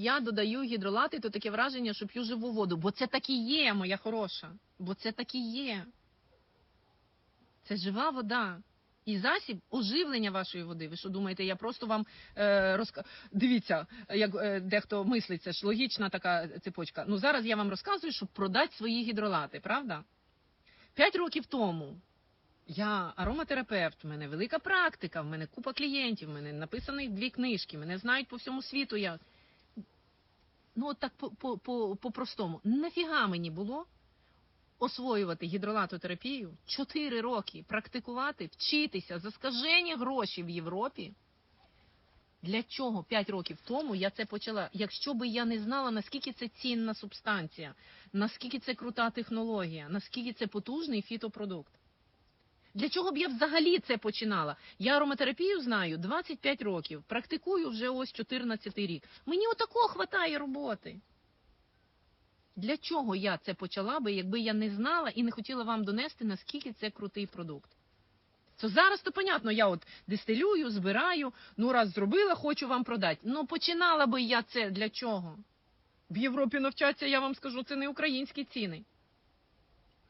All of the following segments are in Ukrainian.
Я додаю гідролати, то таке враження, що п'ю живу воду. Бо це так і є, моя хороша. Бо це так і є. Це жива вода. І засіб оживлення вашої води. Ви що думаєте, я просто вам е, розка... Дивіться, як е, дехто мислить, це ж логічна така цепочка. Ну зараз я вам розказую, щоб продати свої гідролати, правда? П'ять років тому я ароматерапевт, в мене велика практика, в мене купа клієнтів, в мене написані дві книжки, мене знають по всьому світу. Я... Ну, от так по- по- по- по-простому. Нафіга мені було освоювати гідролатотерапію 4 роки, практикувати, вчитися за скажені гроші в Європі. Для чого 5 років тому я це почала? Якщо би я не знала, наскільки це цінна субстанція, наскільки це крута технологія, наскільки це потужний фітопродукт. Для чого б я взагалі це починала? Я ароматерапію знаю 25 років, практикую вже ось 14 рік. Мені отако хватає роботи. Для чого я це почала би, якби я не знала і не хотіла вам донести, наскільки це крутий продукт? То зараз то понятно, я от дистилюю, збираю, ну раз зробила, хочу вам продати. Ну починала би я це для чого? В Європі навчаться, я вам скажу, це не українські ціни.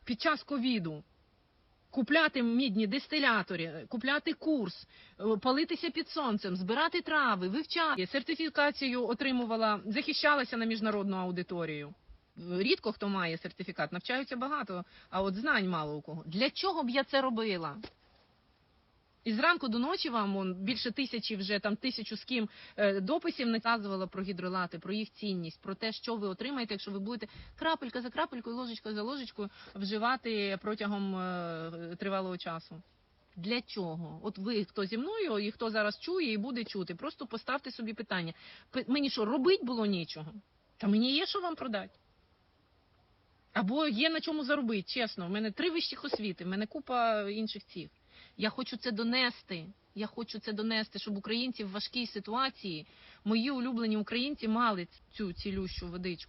Під час ковіду купляти мідні дистилятори, купляти курс, е, палитися під сонцем, збирати трави, вивчати. Сертифікацію отримувала, захищалася на міжнародну аудиторію. Рідко хто має сертифікат, навчаються багато, а от знань мало у кого. Для чого б я це робила? І зранку до ночі вам он, більше тисячі, вже там тисячу з ким е, дописів наказувала про гідролати, про їх цінність, про те, що ви отримаєте, якщо ви будете крапелька за крапелькою, ложечка за ложечкою вживати протягом е, тривалого часу. Для чого? От ви, хто зі мною, і хто зараз чує і буде чути, просто поставте собі питання. Пи- Мені що, робить було нічого? Та мені є що вам продати. Або є на чому заробити, чесно. У мене три вищих освіти, в мене купа інших цих. Я хочу це донести. Я хочу це донести, щоб українці в важкій ситуації, мої улюблені українці, мали цю цілющу водичку.